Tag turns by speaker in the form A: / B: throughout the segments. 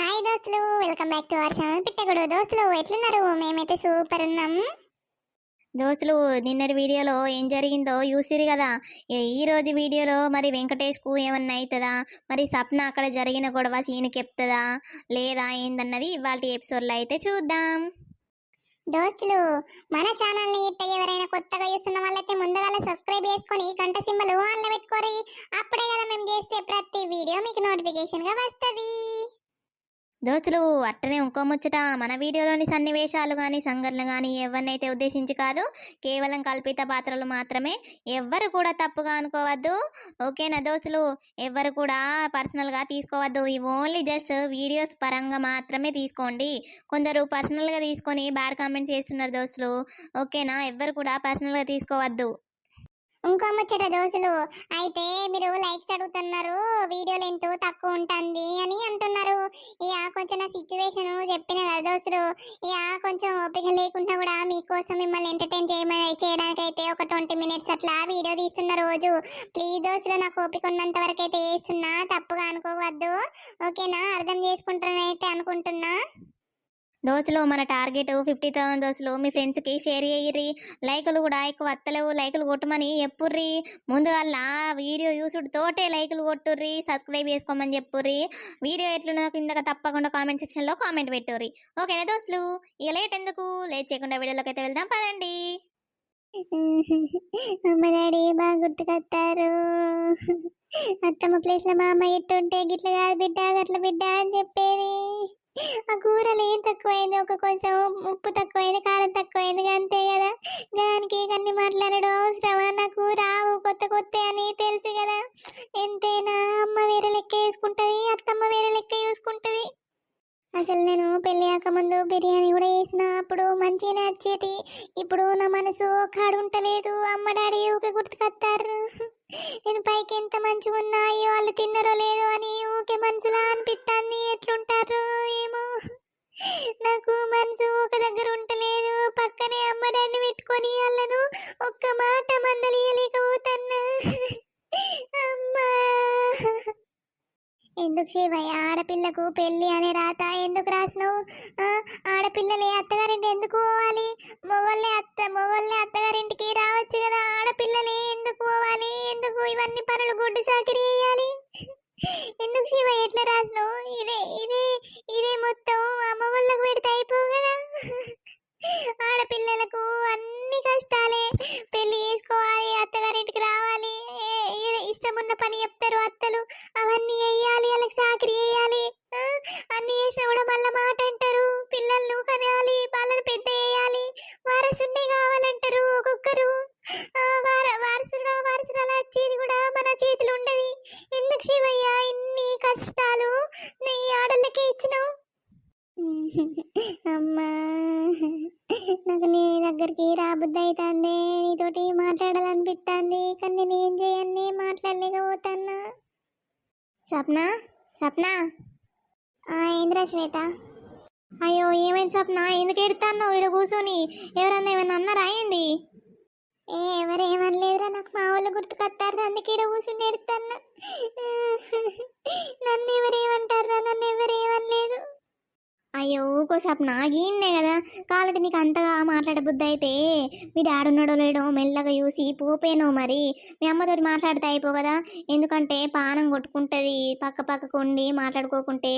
A: Hi దోస్తులు welcome back to our channel Pittagudu దోస్తులు. ఎట్లున్నారు? మేమైతే సూపర్ ఉన్నాం.
B: దోస్తులు నిన్నటి వీడియోలో ఏం జరిగిందో చూసిరు కదా. ఈ రోజు వీడియోలో మరి వెంకటేష్కు ఏమన్నా అవుతుందా మరి సప్న అక్కడ జరిగిన గొడవ సీన్కి చెప్తుందా? లేదా ఏందన్నది ఇవాళ ఎపిసోడ్లో అయితే చూద్దాం.
A: దోస్తులు మన ఛానల్ని ఇట్ట ఎవరైనా కొత్తగా చూస్తున్న వాళ్ళైతే ముందుగా సబ్స్క్రైబ్ చేసుకొని గంట సింబల్ ఆన్లో పెట్టుకోరి అప్పుడే కదా మేము చేసే ప్రతి వీడియో మీకు నోటిఫికేషన్గా వస్తది.
B: దోస్తులు అట్టనే ఇంకో ముచ్చట. మన వీడియోలోని సన్నివేశాలు కానీ సంఘటనలు కానీ ఎవరినైతే ఉద్దేశించి కాదు కేవలం కల్పిత పాత్రలు మాత్రమే. ఎవ్వరు కూడా తప్పుగా అనుకోవద్దు. ఓకేనా దోస్తులు? ఎవ్వరు కూడా పర్సనల్గా తీసుకోవద్దు. ఇవి ఓన్లీ జస్ట్ వీడియోస్ పరంగా మాత్రమే తీసుకోండి. కొందరు పర్సనల్గా తీసుకొని బ్యాడ్ కామెంట్స్ చేస్తున్నారు దోస్తులు. ఓకేనా? ఎవ్వరు కూడా పర్సనల్గా తీసుకోవద్దు.
A: ఇంకో ముచ్చట దోసులు అయితే మీరు లైక్స్ అడుగుతున్నారు వీడియో లెంత్ తక్కువ ఉంటుంది అని అంటున్నారు. ఇక కొంచెం నా సిచ్యువేషన్ చెప్పిన కదా దోస్తులు. ఇక కొంచెం ఓపిక లేకుండా కూడా మీకోసం మిమ్మల్ని ఎంటర్టైన్ చేయమని చేయడానికి అయితే ఒక ట్వంటీ మినిట్స్ అట్లా వీడియో తీస్తున్న రోజు. ప్లీజ్ దోసులు నాకు ఓపిక ఉన్నంత వరకు అయితే వేస్తున్నా తప్పుగా అనుకోవద్దు. ఓకేనా అర్థం చేసుకుంటానైతే అనుకుంటున్నా.
B: దోస్తులు మన టార్గెట్ ఫిఫ్టీ థౌసండ్ దోస్తులు మీ ఫ్రెండ్స్కి షేర్ చేయర్రి. లైకులు కూడా ఎక్కువ వత్తలేవు లైకులు కొట్టమని ఎప్పుర్రి. ముందుగల్లా వీడియో యూసుడు తోటే లైకులు కొట్టుర్రి. సబ్స్క్రైబ్ చేసుకోమని చెప్పుర్రి. వీడియో ఎట్లున్నో కింద తప్పకుండా కామెంట్ సెక్షన్లో కామెంట్ పెట్టుర్రి. ఓకేనా దోస్తులు? ఇక లేట్ ఎందుకు? లేట్ చేయకుండా వీడియోలోకి అయితే వెళ్దాం. పదండి.
A: అమ్మ డాడీ బాగా గుర్తుకొస్తారు అత్తమ్మ ప్లేస్లో మా అమ్మ ఎట్టుంటే గిట్ల కాదు బిడ్డ అట్లా బిడ్డ అని చెప్పేది. ఆ కూరలు ఏం తక్కువైంది? ఒక కొంచెం ఉప్పు తక్కువైంది కారం తక్కువైంది అంతే కదా? దానికి అన్ని మాట్లాడడం అవసరమా నాకు రావు కొత్త కొత్త అని తెలుసు కదా? ఎంతైనా అమ్మ వేరే లెక్క వేసుకుంటది అత్తమ్మ వేరే లెక్క చూసుకుంటుంది అసలు నేను పెళ్ళి ముందు బిర్యానీ కూడా వేసిన అప్పుడు మంచిగానే వచ్చేది ఇప్పుడు నా మనసు ఒకడు ఉంటలేదు. అమ్మ డాడీ ఊకే గుర్తుకొస్తారు నేను పైకి ఎంత మంచిగా ఉన్నా వాళ్ళు తిన్నరో లేదో అని ఊకే మనసులా అనిపిస్తాన్ని ఎట్లుంటారు ఏమో. నాకు మనసు ఒక దగ్గర ఉంటలేదు. పక్కనే అమ్మ డాడీని పెట్టుకొని వాళ్ళను ఒక్క మాట మందలియలేకపోతున్నా. అమ్మా. ఎందుకు శివయ్య? ఆడపిల్లకు పెళ్ళి అనే రాత ఎందుకు రాసినావు? ఆడపిల్లలే అత్తగారింటి ఎందుకు పోవాలి? మొగోళ్ళే అత్త మొగోళ్ళే అత్తగారింటికి రావచ్చు కదా. ఆడపిల్లలే ఎందుకు పోవాలి? ఎందుకు ఇవన్నీ పనులు గుడ్డు సాకిరి వేయాలి ఎందుకు శివయ్య ఎట్లా రాసినావు? ఇదే ఇదే ఇదే మొత్తం ఆ మొగోళ్ళకు పెడితే అయిపోవు కదా. ఆడపిల్లలకు అన్ని కష్టాలే. పెళ్ళి చేసుకోవాలి అత్తగారింటికి రావాలి. ఏ- ఏ- ఇష్టమున్న పని చెప్తారు అత్తలు. అవన్నీ వేయాలి వాళ్ళకి సాకరి వేయాలి అన్ని చేసినా కూడా మళ్ళీ మాట అంటారు. పిల్లలు కనాలి వాళ్ళని పెద్ద వేయాలి వారసుండే కావాలంటారు ఒక్కొక్కరు. ఆ, వారసుడు వారసురాలు వచ్చేది కూడా మన చేతిలో ఉండదు. ఎందుకు శివయ్య ఇన్ని కష్టాలు నీ ఆడళ్ళకే ఇచ్చినావు? అమ్మా నాకు నీ దగ్గరికి రాబుద్ది అవుతుంది నీతోటి మాట్లాడాలనిపిస్తుంది కానీ నేను ఏం చేయని మాట్లాడలేకపోతున్నా.
B: స్వప్న
A: స్వప్న? ఏంద్రా శ్వేత?
B: అయ్యో ఏమైంది స్వప్న? ఎందుకు ఎడుతున్నావు వీడు కూర్చొని ఎవరన్నా ఏమైనా అన్నారా ఏంది?
A: ఏ ఎవరేమనలేదురా నాకు మా వాళ్ళు గుర్తుకొస్తారు అందుకే ఈడ కూర్చుని ఎడుతున్నా నన్ను ఎవరేమంటారా నన్ను ఎవరేమనలేదు
B: అయ్యో కోసేపు నాగిన్నే కదా. కాబట్టి నీకు అంతగా మాట్లాడబుద్ధి అయితే మీ డాడీ ఉన్నాడో లేడో మెల్లగా చూసి పోపేనో మరి. మీ అమ్మతోటి మాట్లాడితే అయిపో కదా. ఎందుకంటే పానం కొట్టుకుంటుంది. పక్క పక్కకు ఉండి మాట్లాడుకోకుంటే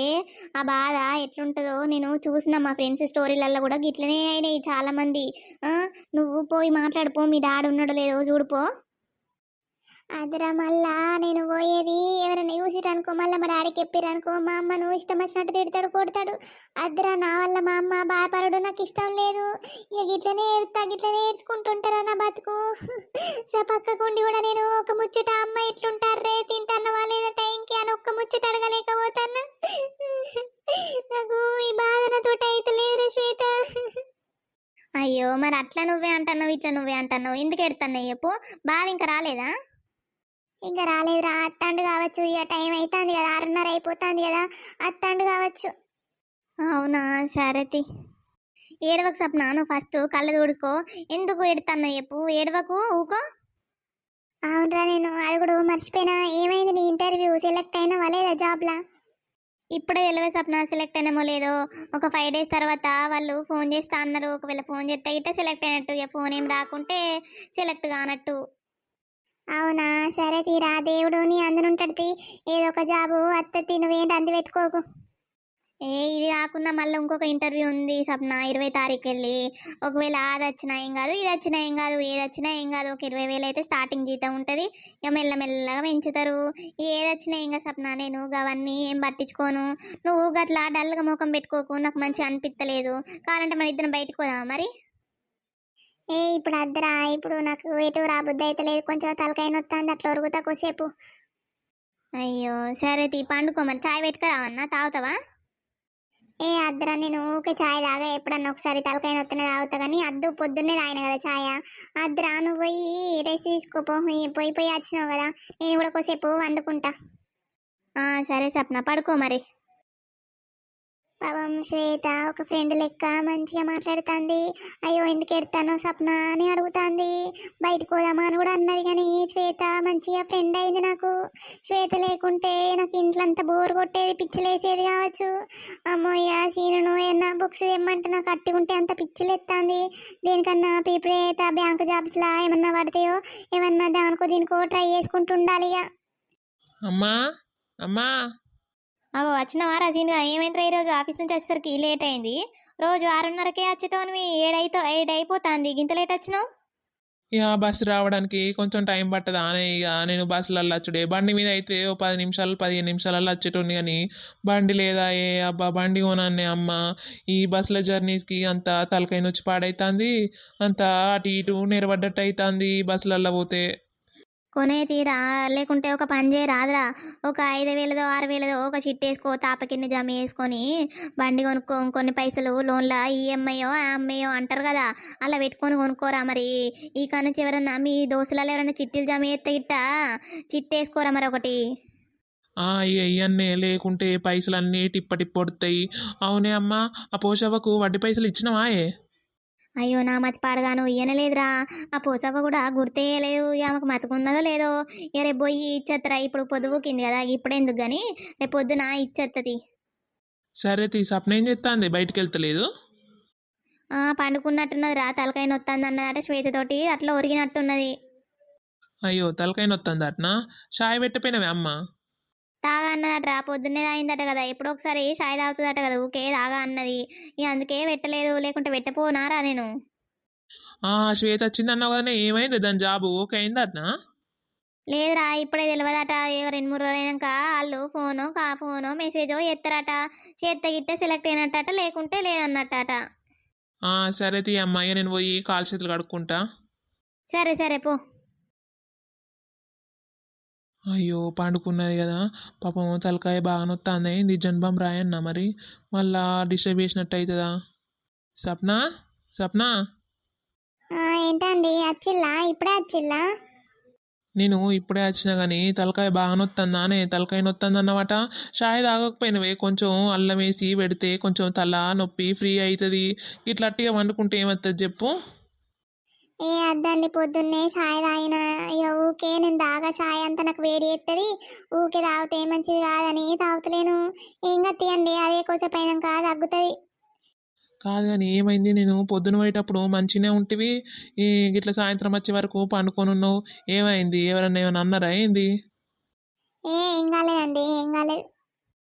B: ఆ బాధ ఎట్లుంటుందో నేను చూసిన మా ఫ్రెండ్స్ స్టోరీలలో కూడా గిట్లనే అయినాయి చాలామంది. నువ్వు పోయి మాట్లాడిపో మీ డాడీ ఉన్నాడో లేదో చూడిపో
A: అదిరా మళ్ళా నేను పోయేది ఎవరైనా చూసిరనుకో మళ్ళీ మా డాడీకి చెప్పిరనుకో మా అమ్మను ఇష్టం వచ్చినట్టు తిడతాడు కొడతాడు. అదిరా నా వల్ల మా అమ్మ బాధపడడు నాకు ఇష్టం లేదు. ఇక గిట్లనే ఏడుతా గిట్లనే ఏడ్చుకుంటుంటారా నా బతుకు. సో పక్కకుండి కూడా నేను ఒక ముచ్చట అమ్మ ఎట్లుంటారే తింటాన్నవా లేదా టైంకి అని ఒక్క ముచ్చట అడగలేకపోతాను నాకు ఈ బాధ నాతో అయితే లేదు శ్వేత.
B: అయ్యో మరి అట్లా నువ్వే అంటున్నావు ఇట్లా నువ్వే అంటున్నావు ఎందుకు ఎడతాను చెప్పు. బావ ఇంకా రాలేదా?
A: ఇంకా రాలేదురా అత్తండు కావచ్చు ఇక టైం అవుతుంది కదా ఆరున్నర అయిపోతుంది కదా అత్తండు కావచ్చు.
B: అవునా సరేతి ఏడవకు సప్న నువ్వు ఫస్ట్ కళ్ళు తుడుచుకో ఎందుకు ఎడుతున్నావు చెప్పు ఏడవకు ఊకో.
A: అవునరా నేను అడుగుడు మర్చిపోయినా ఏమైంది నీ ఇంటర్వ్యూ సెలెక్ట్ అయినా వలేదా జాబ్లా
B: ఇప్పుడే తెలివే సప్న సెలెక్ట్ అయినామో లేదో. ఒక ఫైవ్ డేస్ తర్వాత వాళ్ళు ఫోన్ చేస్తా అన్నారు. ఒకవేళ ఫోన్ చేస్తే ఇట్టే సెలెక్ట్ అయినట్టు ఇక ఫోన్ ఏం రాకుంటే సెలెక్ట్ కానట్టు.
A: అవునా? సరే తీరా. దేవుడు నీ అందునుంటది తీ. ఏదో ఒక జాబు అత్త నువ్వేంటి అంది పెట్టుకోకు.
B: ఏ ఇది కాకుండా మళ్ళీ ఇంకొక ఇంటర్వ్యూ ఉంది సప్న ఇరవై తారీఖు వెళ్ళి ఒకవేళ అది వచ్చినా ఏం కాదు ఇది వచ్చినా ఏం కాదు ఏది వచ్చినా ఏం కాదు ఒక ఇరవై వేలు అయితే స్టార్టింగ్ జీతం ఉంటుంది. ఇక మెల్లమెల్లగా పెంచుతారు. ఏది వచ్చినా ఏం కాదు సప్న నేను అవన్నీ ఏం పట్టించుకోను. నువ్వు గట్లా డల్గా ముఖం పెట్టుకోకు నాకు మంచిగా అనిపించలేదు కావాలంటే మన ఇద్దరం బయటకు పోదామా మరి?
A: ఏ ఇప్పుడు అద్దరా ఇప్పుడు నాకు ఎటు రాబుద్ది అయితే లేదు. కొంచెం తలకాయ నొత్తాంది అట్లా ఒరుగుతా కొసేపు
B: అయ్యో సరే తీ పండుకో మరి చాయ్ పెట్టుకురావన్నా తాగుతావా?
A: ఏ అద్దరా నేను ఊకే చాయ్ తాగా ఎప్పుడన్నా ఒకసారి తలకాయ నొత్తనే తాగుతా కానీ అద్దు పొద్దున్నే తాగిన కదా చాయ? అద్దరా నువ్వు పోయి రెస్ట్ తీసుకోపో పోయి పోయి వచ్చినావు కదా నేను కూడా కొసేపు వండుకుంటా.
B: సరే సప్న పడుకో మరి.
A: పాపం శ్వేత ఒక ఫ్రెండ్ లెక్క మంచిగా మాట్లాడుతుంది. అయ్యో ఎందుకు ఎడతానో సప్న అని అడుగుతాంది. బయటకు పోదామా అని కూడా అన్నది కానీ శ్వేత మంచిగా ఫ్రెండ్ అయింది నాకు. శ్వేత లేకుంటే నాకు ఇంట్లో అంతా బోర్ కొట్టేది పిచ్చిలేసేది కావచ్చు. అమ్మోయ్య సీనును ఏమన్నా బుక్స్ తెమ్మంటే నాకు అట్టి ఉంటే అంత పిచ్చిలేస్తుంది దేనికన్నా ప్రిపేర్ అయితే బ్యాంక్ జాబ్స్లా ఏమన్నా పడతాయో ఏమన్నా దానికో దీనికో ట్రై చేసుకుంటూ ఉండాలి ఇక
C: అమ్మా అమ్మా.
B: అగో వచ్చినవా రజీన్గా ఏమైందిరా ఈరోజు ఆఫీస్ నుంచి వచ్చేసరికి లేట్ అయింది. రోజు ఆరున్నరకే వచ్చేటోనివి ఏడైతో ఏడు అయిపోతుంది గింత లేట్ వచ్చినావు?
C: ఇక బస్సు రావడానికి కొంచెం టైం పట్టదు? అనే ఇక నేను బస్సులలో వచ్చుడే. బండి మీద అయితే ఓ పది నిమిషాలు పదిహేను నిమిషాలలో వచ్చేటోని కానీ బండి లేదా ఏ అబ్బా బండి కొనాన్నే అమ్మ. ఈ బస్సుల జర్నీస్కి అంత తలకాయ నొచ్చి పాడైతుంది. అంత అటు ఇటు నిలబడ్డట్టు అవుతుంది బస్సులలో పోతే.
B: కొనే తీరా లేకుంటే ఒక పని చేయి రాదురా. ఒక ఐదు వేలదో ఆరు వేలదో ఒక షిట్ వేసుకో తాపకిన్ని జమ వేసుకొని బండి కొనుక్కో కొన్ని పైసలు లోన్ల ఈఎంఐయో ఎంఐయో అంటారు కదా అలా పెట్టుకొని కొనుక్కోరా మరి. ఈ నుంచి ఎవరన్నా మీ దోస్తులలో ఎవరైనా చిట్టీలు జమ చేస్తే ఇట్ట చిట్ వేసుకోరా మరి ఒకటి.
C: ఆ ఇవన్నీ లేకుంటే పైసలు అన్నీ టిప్ప టిప్ప అవునే అమ్మా ఆ పోషవ్వకు వడ్డీ పైసలు ఇచ్చినవా ఏ
B: అయ్యో నా మతి పాడగాను ఇయ్యనలేదురా ఆ పోసవ్వ కూడా గుర్తేయలేదు ఆమెకు మతుకున్నదో లేదో. ఇక రేపు పోయి ఇచ్చేత్తరా? ఇప్పుడు పొదువుకింది కదా ఇప్పుడు ఎందుకు కానీ రేపు పొద్దున ఇచ్చేత్తది.
C: సరే తీ సప్న ఏం చెప్తాంది బయటికి వెళ్తలేదు?
B: ఆ పండుకున్నట్టున్నది రా తలకాయ నొత్తంది అన్నదట శ్వేతతోటి. అట్లా ఒరిగినట్టున్నది.
C: అయ్యో తలకాయ నొత్తంది అట్నా షాయ్ పెట్టపోయినవే అమ్మ.
B: తాగా అన్నదట పొద్దున్నే తాగిందట కదా. ఎప్పుడో ఒకసారి షాయ్ తాగుతుందట కదా. ఊకే తాగా అన్నది. ఇక అందుకే పెట్టలేదు లేకుంటే పెట్టపోనారా నేను.
C: ఆ శ్వేత వచ్చింది అన్నావు కదనే ఏమైంది? దాని జాబు ఓకే అయింది అట్నా?
B: లేదురా ఇప్పుడే తెలియదట ఏ రెండు మూడు రోజులు అయినాక వాళ్ళు ఫోను కా ఫోను మెసేజో ఎత్తరట. చేత్త గిట్ట సెలెక్ట్ అయినట్టట లేకుంటే లేదన్నట్టట.
C: ఆ సరే తీ అమ్మాయి నేను పోయి కాలు చేతులు కడుక్కుంటా.
B: సరే సరే పో.
C: అయ్యో పండుకున్నది కదా. పాపం తలకాయ బాగా నొత్తాంది. ఇది జన్మం రాయన్న మరి. మళ్ళా డిస్టర్బ్ చేసినట్టు అవుతుందా సప్న? సప్న?
A: ఆ, ఏంటండి? వచ్చిల్లా ఇప్పుడే వచ్చిల్లా
C: నేను ఇప్పుడే వచ్చినా కానీ తలకాయ బాగా నొత్తందా? అనే తలకాయ నొత్తంది అన్నమాట షాయ్ తాగకపోయినవే. కొంచెం అల్లం వేసి పెడితే కొంచెం తల నొప్పి ఫ్రీ అవుతుంది ఇట్లా అట్టిగా వండుకుంటే ఏమవుతుంది చెప్పు.
A: ఏ అద్దండి పొద్దున్నే చాయ్ తాగిన? ఇక ఊకే నేను తాగా చాయ్ అంతా నాకు వేడి ఎత్తది ఊకే తాగితే మంచిది కాదని తాగుతలేను. ఏం తీయండి అదే కోసేపు అయినాక తగ్గుతుంది.
C: కాదు కానీ ఏమైంది? నేను పొద్దున పోయేటప్పుడు మంచిగానే ఉంటివి. ఈ గిట్ల సాయంత్రం వచ్చే వరకు పండుకొని ఉన్నావు. ఏమైంది? ఎవరన్నా ఏమైనా అన్నారా? ఏంది?
A: ఏ ఏం కాలేదండి. ఏం కాలేదు.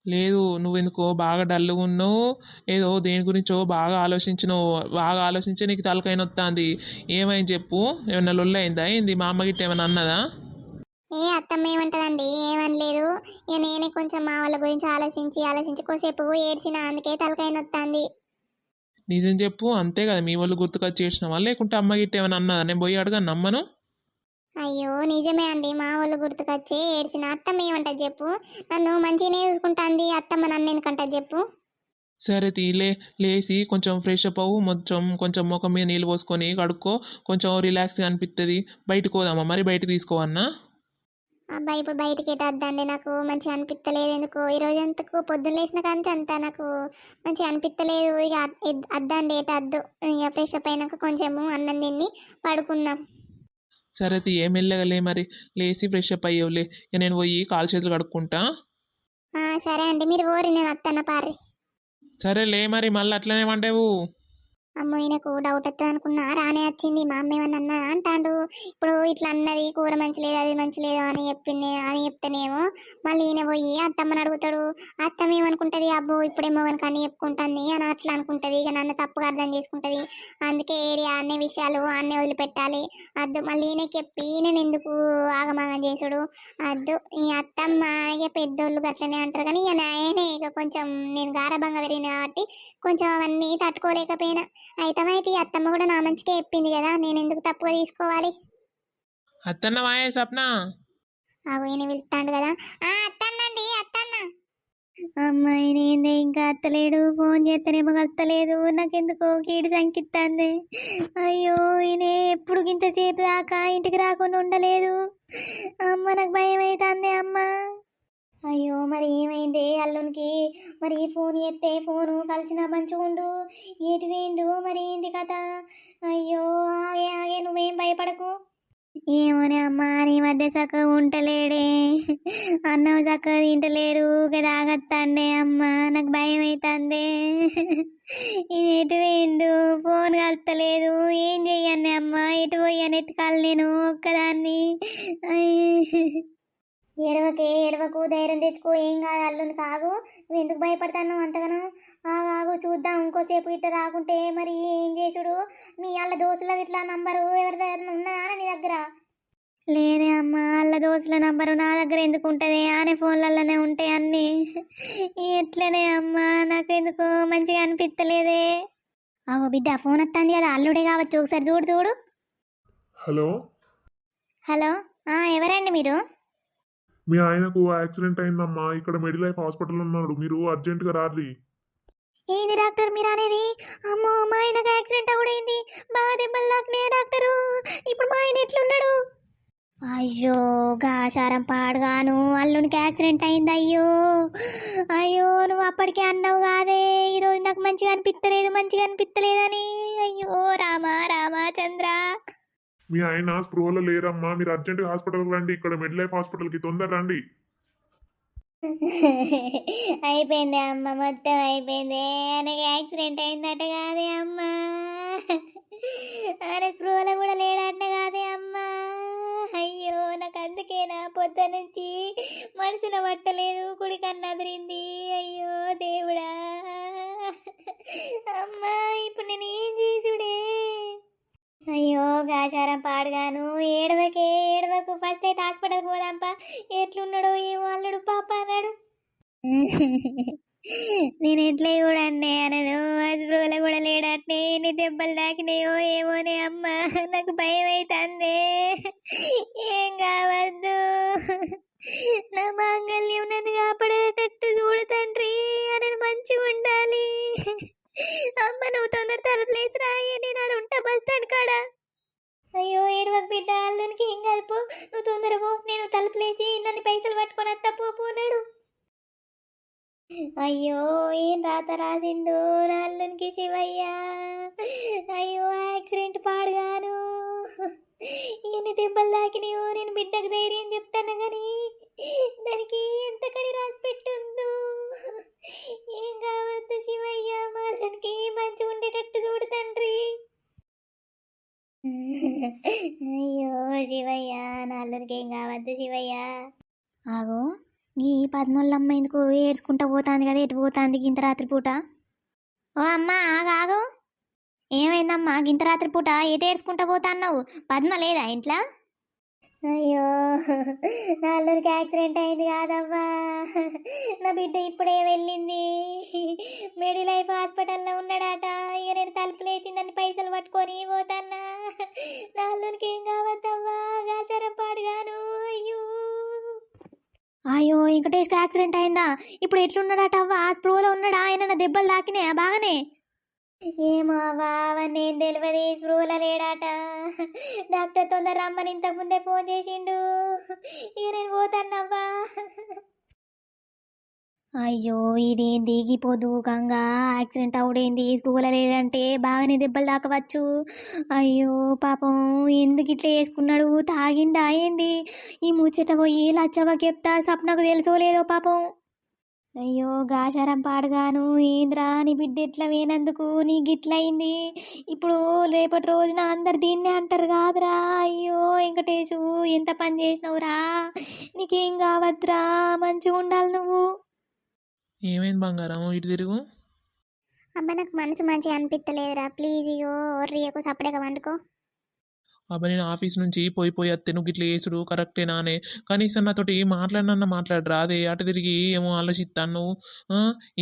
C: లేదు నువ్వెందుకో బాగా డల్గా ఉన్నావు. ఏదో దేని గురించో బాగా ఆలోచించినావు. బాగా ఆలోచించి నీకు తలకాయ నొత్తాంది. ఏమైంది చెప్పు. ఏమన్నా లొల్లైందా ఏంది? మా అమ్మ గిట్ట ఏమైనా అన్నదా?
A: ఏ అత్తమ్మ ఏమంటదండి? ఏమనలేదు. ఇక నేనే కొంచెం మా వాళ్ళ గురించి ఆలోచించి ఆలోచించి కోసేపు ఏడ్చిన అందుకే తలకాయ నొత్తాంది.
C: నిజం చెప్పు. అంతే కదా. మీ వాళ్ళు గుర్తుకొచ్చి చేసినావా లేకుంటే అమ్మ గిట్ట ఏమైనా అన్నదా? నేను పోయి అడగా నమ్మను
A: అయ్యో నిజమే అండి. మా వాళ్ళు గుర్తుకొచ్చి ఏడ్చిన అత్తమ్మ ఏమంటది చెప్పు? నన్ను మంచిగానే చూసుకుంటాంది అత్తమ్మ నన్ను ఎందుకంటది చెప్పు?
C: సరే తీలే లేచి కొంచెం ఫ్రెష్ అప్ అవ్వు. కొంచెం కొంచెం ముఖం మీద నీళ్ళు పోసుకొని కడుక్కో. కొంచెం రిలాక్స్గా అనిపిస్తుంది బయటకు పోదామా మరి? బయట తీసుకోవన్నా
A: అబ్బా ఇప్పుడు బయటికి వద్దండి? నాకు మంచిగా అనిపిస్తలేదు ఎందుకు? ఈ రోజు అంతకు పొద్దున్న లేచిన కానీ అంతా నాకు మంచిగా అనిపిస్తలేదు ఇక అద్- ఎద్- వద్దండి ఎటు వద్దు. ఇక ఫ్రెష్ అప్ అయినాక కొంచెము అన్నం తిని పడుకుందాం.
C: సరే తీ ఏ మెల్లగా లే మరి? లేచి ఫ్రెష్ అప్ అయ్యేవులే. ఇక నేను పోయి కాలు చేతులు కడుక్కుంటా.
A: సరే అండి. మీరు ఓరి నేను అత్తన్న పారి.
C: సరేలే మరి మళ్ళీ అట్లనే వండేవు.
A: అమ్మో ఈయనకు డౌట్ వస్తుంది అనుకున్నా రానే వచ్చింది. మా అమ్మ ఏమన్నా అన్నా అంటాడు. ఇప్పుడు ఇట్లా అన్నది కూర మంచి లేదు అది మంచి లేదు అని చెప్పింది అని చెప్తేనేమో మళ్ళీ ఈయన పోయి అత్తమ్మని అడుగుతాడు. అత్తమ్మ ఏమనుకుంటది? అబ్బో ఇప్పుడేమో కనుక అని చెప్పుకుంటుంది అని అట్లా అనుకుంటది. ఇక నన్ను తప్పుగా అర్థం చేసుకుంటది. అందుకే ఏడి అన్ని విషయాలు అన్నీ వదిలిపెట్టాలి. అద్దు మళ్ళీ ఈయనకి చెప్పి నేను ఎందుకు ఆగమాగం చేసుడు? అద్దు ఈ అత్తమ్మ ఇక పెద్దోళ్ళు గట్లనే అంటారు. కానీ ఇక నాయనే ఇక కొంచెం నేను గారభంగా పెరిగిన కాబట్టి కొంచెం అవన్నీ తట్టుకోలేకపోయినా. అయితే ఈ అత్తమ్మ కూడా నా మంచిగా చెప్పింది కదా నేను ఎందుకు తప్పుగా తీసుకోవాలి?
C: అత్తన్న వాయే సప్న
A: ఆగు ఈయన పిలుస్తాడు కదా. ఆ అత్తన్నండి అత్తన్న.
B: అమ్మాయి నేందే ఇంకా అత్తలేడు ఫోన్ చేస్తేనేమో కలుతలేదు నాకెందుకో కీడు సంకిత్తాంది. అయ్యో ఈయన ఎప్పుడు ఇంతసేపు దాకా ఇంటికి రాకుండా ఉండలేదు. అమ్మ నాకు భయం అవుతుంది అమ్మ. అయ్యో మరి ఏమైంది అల్లునికి? మరి ఫోన్ ఎత్తే ఫోను కలిసిన మంచిగుండు ఏటి వేండు? మరి ఏంది కథ? అయ్యో ఆగే ఆగే నువ్వేం భయపడకు. ఏమోనే అమ్మా నీ మధ్య చక్కగా ఉంటలేడే. అన్నం చక్కగా తింటలేరు కదా ఆగత్తండే అమ్మ. నాకు భయం అవుతుంది ఈయన ఎటు వేయండు ఫోన్ కలుపుతలేదు ఏం చెయ్యను అమ్మ? ఎటు పోయాను? ఎత్తుకాలి నేను ఒక్కదాన్ని. ఎడవకే ఎడవకు ధైర్యం తెచ్చుకో ఏం కాదు అల్లుని కాగు. నువ్వు ఎందుకు భయపడతాను అంతగానో? ఆగు ఆగు చూద్దాం ఇంకోసేపు ఇట్ట రాకుంటే మరి ఏం చేసుడు? మీ వాళ్ళ దోస్తుల ఇట్లా నంబరు ఎవరి దగ్గర ఉన్నదా నీ దగ్గర? లేదే అమ్మ వాళ్ళ దోస్తుల నంబరు నా దగ్గర ఎందుకు ఉంటుంది? ఆనే ఫోన్లలోనే ఉంటాయి అన్ని. ఎట్లనే అమ్మ నాకెందుకు మంచిగా అనిపిస్తలేదే అగో బిడ్డ ఫోన్ వస్తుంది కదా అల్లుడే కావచ్చు. ఒకసారి చూడు చూడు.
D: హలో?
B: హలో? ఆ, ఎవరండి మీరు?
D: మీ ఆయనకు యాక్సిడెంట్ అయిందమ్మా. ఇక్కడ మెడి లైఫ్ హాస్పిటల్ ఉన్నాడు. మీరు అర్జెంటుగా రారి
B: ఏంది డాక్టర్ మీరు అనేది? అమ్మో మా ఆయనకు యాక్సిడెంట్ అవుడైంది బాగా దెబ్బలు తాకినాయి డాక్టరు? ఇప్పుడు మా ఆయన ఎట్లున్నాడు? అయ్యో గాశారం పాడుగాను. అల్లునికి యాక్సిడెంట్ అయింది అయ్యో. అయ్యో నువ్వు అప్పటికే అన్నావు కాదే. ఈరోజు నాకు మంచిగా అనిపిస్తలేదు మంచిగా అనిపిస్తలేదని. అయ్యో రామా రామా చంద్ర.
D: మీ ఆయన స్పృహలో లేరమ్మా. మీరు అర్జెంటుగా హాస్పిటల్కి రండి. ఇక్కడ మిడ్ లైఫ్ హాస్పిటల్కి తొందర రండి.
B: అయిపోయింది అమ్మ. మొత్తం అయిపోయింది. ఆయనకి యాక్సిడెంట్ అయిందట కాదే అమ్మ. ఆయన స్పృహలో కూడా లేడట కాదే అమ్మ. అయ్యో నాకు అందుకే నా పొద్దు నుంచి మనసున పట్టలేదు. కుడి కన్నదిరింది అయ్యో దేవుడా. అమ్మా ఇప్పుడు నేను ఏం చేసుడే? గాచారం పాడుగాను ఏడవకే ఏడవకు ఫస్ట్ అయితే హాస్పిటల్కి పోదాంపా. ఎట్లున్నాడో ఏమో అల్లుడు పాప అన్నాడు. నేను ఎట్లా చూడండి అనను అసలు కూడా లేడట్నే ఎన్ని దెబ్బలు తాకినాయో ఏమోనే అమ్మ నాకు భయం అవుతుంది ఏం కావద్దు. నా మాంగల్యం నన్ను కాపాడేటట్టు చూడు తండ్రి అని మంచిగా ఉండాలి. అమ్మ నువ్వు తొందర తలుపులేసి రాయి నేను ఆడ ఉంటా బస్ స్టాండ్ కాడ. అయ్యో ఏడవకు బిడ్డ అల్లునికి ఏం కాదు పో. నువ్వు తొందరపో నేను తలుపులేసి నన్ను పైసలు పట్టుకొని అత్త పోనాడు అయ్యో ఏం రాత రాసిండు నా అల్లునికి శివయ్య? అయ్యో యాక్సిడెంట్ పాడుగాను. ఈయన దెబ్బలు తాకినాయో నేను బిడ్డకు ధైర్యం చెప్తాను కానీ దానికి ఎంత కడి రాసి పెట్టుందో ఏం కావద్దు శివయ్య మా అల్లునికి మంచిగా ఉండేటట్టు చూడు తండ్రి. అయ్యో శివయ్య నా ఏం కావద్దు శివయ్య. ఆగో ఈ పద్మూలమ్మ ఎందుకు ఏడ్చుకుంటా పోతాంది కదా ఎటు పోతాంది గింత రాత్రి పూట? ఓ అమ్మ ఆగాగు ఏమైందమ్మా గింత రాత్రి పూట ఎటు ఏడ్చుకుంటా పోతాన్నావు పద్మ లేదా ఇంట్లో? అయ్యో నా అల్లుడికి యాక్సిడెంట్ అయింది కాదవ్వా. నా బిడ్డ ఇప్పుడే వెళ్ళింది. మెడి లైఫ్ హాస్పిటల్లో ఉన్నాడట. ఇక నేను తలుపులేసి నన్ను పైసలు పట్టుకొని పోతానా నా అల్లుడికి ఏం కావద్దవ్వా. గాచారం పాడుగాను. అయ్యో. అయ్యో వెంకటేష్కి యాక్సిడెంట్ అయిందా? ఇప్పుడు ఎట్లున్నాడట అవ్వ? ఆ స్ప్రోలో ఉన్నాడా? ఆయన దెబ్బలు తాకినాయా బాగానే? ఏమో బావ నేను తెలియదు స్పృహల లేడాట. డాక్టర్ తొందర రమ్మని ఇంతకు ముందే ఫోన్ చేసిండు. ఇక నేను పోతానవ్వా అయ్యో ఇదేం దిగిపోదు గంగా. యాక్సిడెంట్ అవుడేంది? స్పృహలో లేదంటే బాగానే దెబ్బలు తాకవచ్చు. అయ్యో పాపం ఎందుకు ఇట్లా వేసుకున్నాడు తాగిండా ఏంది? ఈ ముచ్చట పోయి లచ్చవ్వకి చెప్తా సప్నకు తెలుసో లేదో పాపం. అయ్యో గాశారం పాడుగాను ఏంద్రా నీ బిడ్డ ఎట్లా వేనందుకు నీ గిట్లయింది? ఇప్పుడు రేపటి రోజున అందరు దీన్నే అంటారు కాదురా. అయ్యో వెంకటేశు ఎంత పని చేసినవురా? నీకేం కావద్దురా మంచిగా ఉండాలి నువ్వు.
C: ఏమైంది బంగారం? ఇటు తిరుగు.
A: అబ్బా నాకు మనసు మంచిగా అనిపించలేదురా ప్లీజ్ ఇయో రియకు సపరేగా వండుకో.
C: అబ్బా నేను ఆఫీస్ నుంచి పోయి పోయి అత్తెను నువ్వు ఇట్లా వేసుడు కరెక్టేనా అనే కనీసం నాతోటి మాట్లాడినన్న మాట్లాడరా అదే అటు తిరిగి ఏమో ఆలోచిస్తాను నువ్వు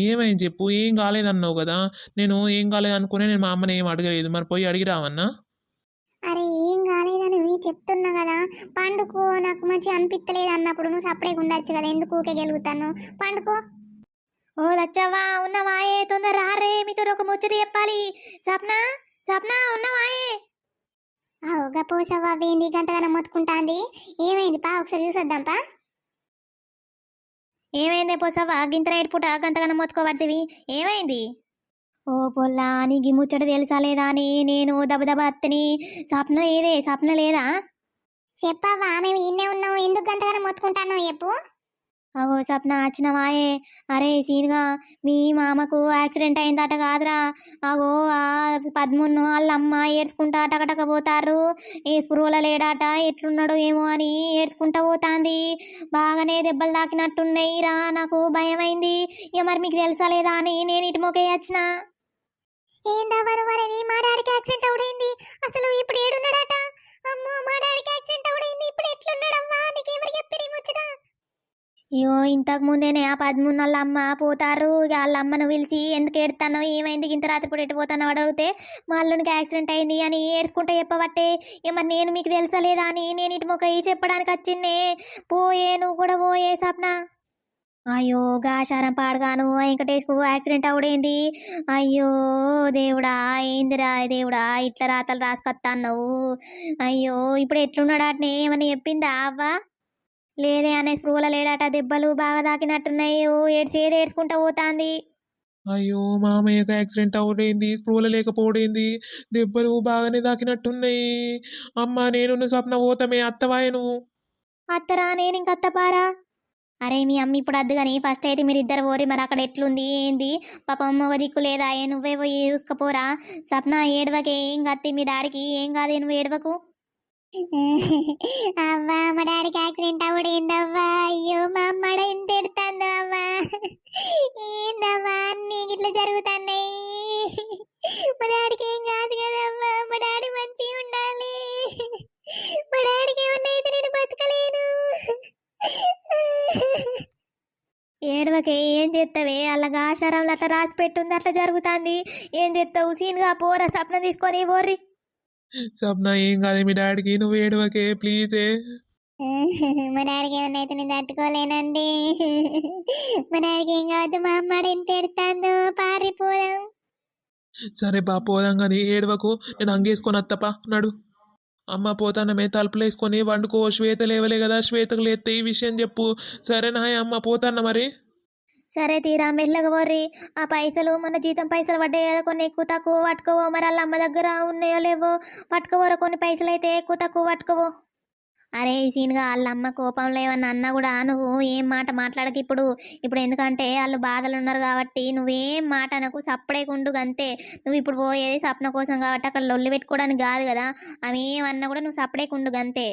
C: ఏమైంది చెప్పు ఏం కాలేదన్నావు కదా? నేను ఏం కాలేదు అనుకునే నేను మా అమ్మని ఏం అడగలేదు. మరి పోయి అడిగి రావన్నా?
A: అరే ఏం కాలేదని చెప్తున్నా కదా. పండుకో నాకు మంచిగా అనిపించలేదు అన్నప్పుడు నువ్వు సపరేట్ ఉండొచ్చు కదా. ఎందుకు ఊకే గెలుగుతాను పండుకో.
B: ఓ లచ్చవ్వా ఉన్నవాయే తొందర రారే మీతో ఒక ముచ్చట చెప్పాలి. సప్న సప్న ఉన్నవాయే
A: అవుగా పోసవ్వ వేంది గంటగానే మొత్తుకుంటాంది. ఏమైంది పా? ఒకసారి చూసొద్దాం పా.
B: ఏమైందే పొసవ్వా గింత నైట్ పూట గంతగనం మొత్తుకోబడితివి. ఏమైంది? ఓ పొల్లా ఈ ముచ్చట తెలుసా లేదా అని నేను దబదబ అత్తని. సప్న లేదే సప్న లేదా?
A: చెప్పావా మేము ఇన్నే ఉన్నావు ఎందుకు గంటగానే మొత్తుకుంటానో చెప్పు.
B: అగో సప్న వచ్చినవాయే అరే సీన్గా మీ మామకు యాక్సిడెంట్ అయిందట కాదురా. అగో ఆ పద్మున్ను వాళ్ళ అమ్మ ఏడ్చుకుంటా టకటక పోతారు. ఏ స్పృహల లేడాట ఎట్లున్నాడు ఏమో అని ఏడ్చుకుంటా పోతాంది. బాగానే దెబ్బలు తాకినట్టున్నాయి రా నాకు భయమైంది. ఇక మరి మీకు తెలుసా లేదా అని నేను ఇటు మొక్కే వచ్చిన.
A: ఏందవ్వను వరని మా డాడీకి యాక్సిడెంట్ అవుడైంది అసలు ఇప్పుడు ఏడున్నాడట? అమ్మో మా డాడీకి యాక్సిడెంట్ అవుడైంది ఇప్పుడు ఎట్లున్నాడమ్మా నీకెవరు చెప్పిరి ముచ్చట?
B: అయ్యో ఇంతకు ముందేనే ఆ పదమూడు వాళ్ళ అమ్మ పోతారు. వాళ్ళ అమ్మను పిలిచి ఎందుకు ఏడుతానో ఏమైంది? ఇంత రాత్రి పూట ఎటు పోతానో అడిగితే మా అల్లునికి యాక్సిడెంట్ అయింది అని ఏడ్చుకుంటే చెప్పబట్టే ఏమన్నా నేను మీకు తెలుసా లేదా అని నేను ఇటు మొక్క చెప్పడానికి వచ్చిందే. పోయే నువ్వు కూడా పోయే సప్న. అయ్యో గాశారం పాడగాను వెంకటేష్కు యాక్సిడెంట్ అవుడేంది అయ్యో దేవుడా ఏందిరా దేవుడా ఇట్లా రాతలు రాసుకొస్తాన్నావు అయ్యో ఇప్పుడు ఎట్లున్నాడు అట్నే ఏమని చెప్పిందా అవ్వ? లేదే అనే స్పృహలో లేడాట దెబ్బలు బాగా తాకినట్టున్నాయి. ఓ ఏడ్చి ఏది ఏడ్చుకుంటా పోతాంది.
C: అయ్యో మామయ్యకు యాక్సిడెంట్ అవడైంది స్పృహలు లేకపోవడైంది? దెబ్బలు బాగానే తాకినట్టున్నాయి. అమ్మ నేను స్వప్న పోతామే అత్తవాయ నువ్వు
B: అత్తరా నేను ఇంక అత్తపారా? అరే మీ అమ్మ ఇప్పుడు అద్దు కానీ ఫస్ట్ అయితే మీరు ఇద్దరు పోరి మరి అక్కడ ఎట్లుంది ఏంది? పాపం ఒక దిక్కు లేదా? ఏ నువ్వే పోయి చూసుకపోరా సప్న ఏడవకే ఏం కత్తి మీ డాడీకి ఏం కాదే నువ్వు ఏడవకు.
A: అవ్వా మా డాడీకి యాక్సిడెంట్ అవుడేందవ్వా అయ్యో మా అమ్మడ ఎంత ఎడుతుందో అవ్వా ఏందవ్వా నీకు ఇట్లా జరుగుతున్నాయి? మా డాడీకి ఏం కాదు కదవ్వా మా డాడీ మంచిగా ఉండాలి. మా డాడీకి ఏమన్నా అయితే నేను బతకలేను.
B: ఏడవకే ఏం చేస్తావే అలాగా ఆశారంలో అట్లా రాసి పెట్టుంది అట్లా జరుగుతుంది. ఏం చేస్తావు సీన్గా పోరా స్వప్నం తీసుకొని పోర్రి.
C: స్వప్న ఏం కాదు మీ డాడీకి నువ్వు ఏడవకే ప్లీజే.
A: మా డాడీకి ఏమన్నా అయితే నేను తట్టుకోలేనండి. మా డాడీకి ఏం కావద్దు మా అమ్మడ ఎంత ఎడుతుందో పారిపోదాం.
C: సరే బా పోదాం కానీ ఏడవకు నేను అంగేసుకొని అత్తపా నడు. అమ్మ పోతానమే తలుపులు వేసుకొని వండుకో శ్వేత లేవలే కదా శ్వేతకు లేస్తే ఈ విషయం చెప్పు. సరేనా అమ్మ పోతాన్న మరి?
B: సరే తీరా మెల్లగా పోర్రి ఆ పైసలు మన జీతం పైసలు పడ్డాయి కదా కొన్ని. ఎక్కువ తక్కువ పట్టుకోవో. మరి వాళ్ళ అమ్మ దగ్గర ఉన్నాయో లేవో? పట్టుకోవరో కొన్ని పైసలు అయితే. ఎక్కువ తక్కువ పట్టుకోవో. అరే సీన్గా వాళ్ళ అమ్మ కోపంలో ఏమన్నా అన్నా కూడా నువ్వు ఏం మాట మాట్లాడక ఇప్పుడు. ఇప్పుడు ఎందుకంటే వాళ్ళు బాధలు ఉన్నారు కాబట్టి నువ్వేం మాట అనకు. సప్పుడేకుండు అంతే నువ్వు ఇప్పుడు పోయేది సప్న కోసం కాబట్టి అక్కడ లొల్లి పెట్టుకోవడానికి కాదు కదా. అవి ఏమన్నా కూడా నువ్వు సప్పుడేకుండు అంతే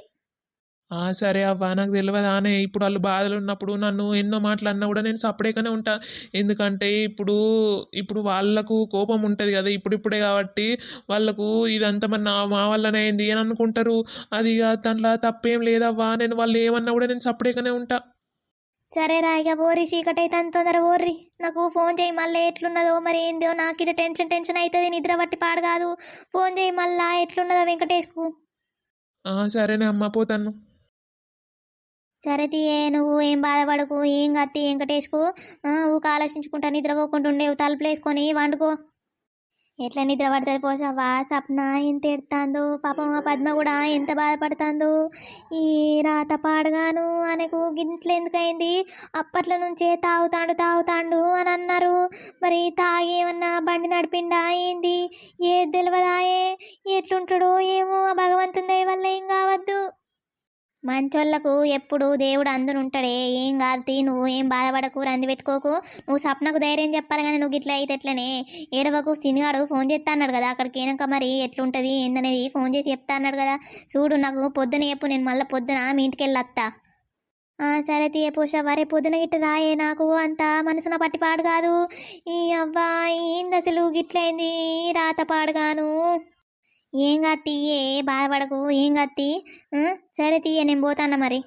C: సరే అవ్వ నాకు తెలియదానే ఇప్పుడు వాళ్ళు బాధలు ఉన్నప్పుడు నన్ను ఎన్నో మాటలు అన్నా కూడా నేను సపరేట్గానే ఉంటా. ఎందుకంటే ఇప్పుడు ఇప్పుడు వాళ్ళకు కోపం ఉంటుంది కదా ఇప్పుడిప్పుడే కాబట్టి వాళ్ళకు ఇదంతా మరి నా మా వల్లనే అయింది అని అనుకుంటారు. అది దాంట్లో తప్పేం లేదవ్వా నేను వాళ్ళు ఏమన్నా కూడా నేను సపరేట్గానే ఉంటా.
B: సరే రా ఇక ఓరి చీకటి అయితే అంత తొందర ఓర్రి. నాకు ఫోన్ చేయి మళ్ళీ ఎట్లున్నదో మరి ఏందో నాకు ఇటు టెన్షన్ టెన్షన్ అవుతుంది నిద్ర పట్టి పాడు కాదు. ఫోన్ చేయి మళ్ళా ఎట్లున్నదో వెంకటేష్కు.
C: సరేనే అమ్మ పోతాను.
B: సరే తీయే నువ్వు ఏం బాధపడకు ఏం కత్తి వెంకటేష్కు ఆ, ఊక ఆలోచించుకుంటా నిద్రపోకుండా ఉండేవు తలుపులు వేసుకొని వండుకో. ఎట్లా నిద్ర పడుతుంది పోసావా సప్న ఎంత ఎడతాందో పాపం ఆ పద్మ కూడా ఎంత బాధపడుతుందో. ఈ రాత పాడగాను ఆయనకు గింట్లు ఎందుకైంది? అప్పట్లో నుంచే తాగుతాండు తాగుతాండు అని అన్నారు. మరి తాగేమన్నా బండి నడిపిండా ఏంది? ఏ తెలియదాయే ఎట్లుంటాడో ఏమో ఆ భగవంతుని వల్ల ఏం కావద్దు. మంచోళ్ళకు ఎప్పుడు దేవుడు అందునుంటాడే. ఏం కాదు తీ నువ్వు ఏం బాధపడకు రంది పెట్టుకోకు. నువ్వు సప్నకు ధైర్యం చెప్పాలి కానీ నువ్వు ఇట్లా అయితే ఎట్లనే? ఏడవకు సినిగాడు ఫోన్ చేస్తా అన్నాడు కదా అక్కడికి వెనక మరి ఎట్లుంటుంది ఏందనేది ఫోన్ చేసి చెప్తా అన్నాడు కదా. చూడు నాకు పొద్దున చెప్పు నేను మళ్ళీ పొద్దున మీ ఇంటికి వెళ్ళొత్తా ఆ, సరే తీయ పోషా వరే పొద్దున గిట్ట రాయే నాకు అంత మనసున పట్టిపాడు కాదు. ఈ అవ్వా ఏంది అసలు గిట్లయింది రాత పాడుగాను ఏం కాదు తీయే బాధపడకు ఏం కాదు తీ సరే తీయ నేను పోతాను మరి?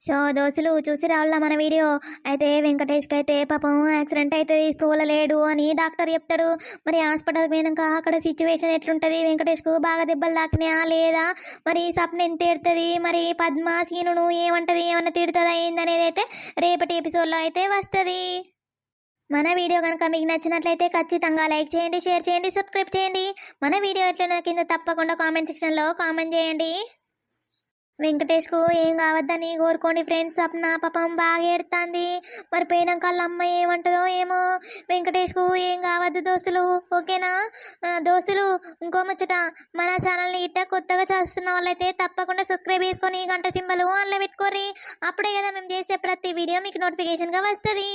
B: సో దోస్తులు చూసి రావాలా మన వీడియో? అయితే వెంకటేష్కి అయితే పాపం యాక్సిడెంట్ అవుతుంది స్పృహలో లేడు అని డాక్టర్ చెప్తాడు. మరి హాస్పిటల్కి పోయినాక అక్కడ సిచ్యువేషన్ ఎట్లుంటుంది? వెంకటేష్కు బాగా దెబ్బలు తాకినాయా లేదా? మరి సప్న ఎంత తిడుతుంది? మరి పద్మ సీనును ఏమంటది? ఏమన్నా తిడుతుందా? ఏందనేది అయితే రేపటి ఎపిసోడ్లో అయితే వస్తుంది. మన వీడియో కనుక మీకు నచ్చినట్లయితే ఖచ్చితంగా లైక్ చేయండి షేర్ చేయండి సబ్స్క్రైబ్ చేయండి. మన వీడియో ఎట్లున్న కింద తప్పకుండా కామెంట్ సెక్షన్లో కామెంట్ చేయండి. వెంకటేష్కు ఏం కావద్దని కోరుకోండి ఫ్రెండ్స్. సప్న పాపం బాగా ఏడుతుంది. మరి పోయినాక వాళ్ళ అమ్మ ఏమంటుందో ఏమో. వెంకటేష్కు ఏం కావద్దు దోస్తులు ఓకేనా? దోస్తులు ఇంకో ముచ్చట. మన ఛానల్ని ఇట్ట కొత్తగా చేస్తున్న వాళ్ళైతే తప్పకుండా సబ్స్క్రైబ్ చేసుకొని గంట సింబల్ అందులో పెట్టుకోర్రి. అప్పుడే కదా మేము చేసే ప్రతి వీడియో మీకు నోటిఫికేషన్గా వస్తుంది.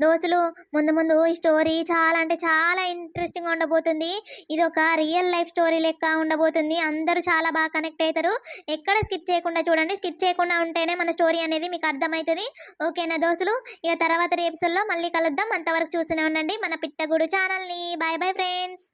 B: దోస్తులు ముందు ముందు ఈ స్టోరీ చాలా అంటే చాలా ఇంట్రెస్టింగ్ ఉండబోతుంది. ఇది ఒక రియల్ లైఫ్ స్టోరీ లెక్క ఉండబోతుంది. అందరూ చాలా బాగా కనెక్ట్ అవుతారు ఎక్కడ స్కిప్ చేయకుండా చూడండి. స్కిప్ చేయకుండా ఉంటేనే మన స్టోరీ అనేది మీకు అర్థమవుతుంది ఓకేనా దోస్తులు? ఇక తర్వాత ఎపిసోడ్లో మళ్ళీ కలుద్దాం. అంతవరకు చూస్తూనే ఉండండి. మన పిట్టగూడు ఛానల్ని. Bye bye friends.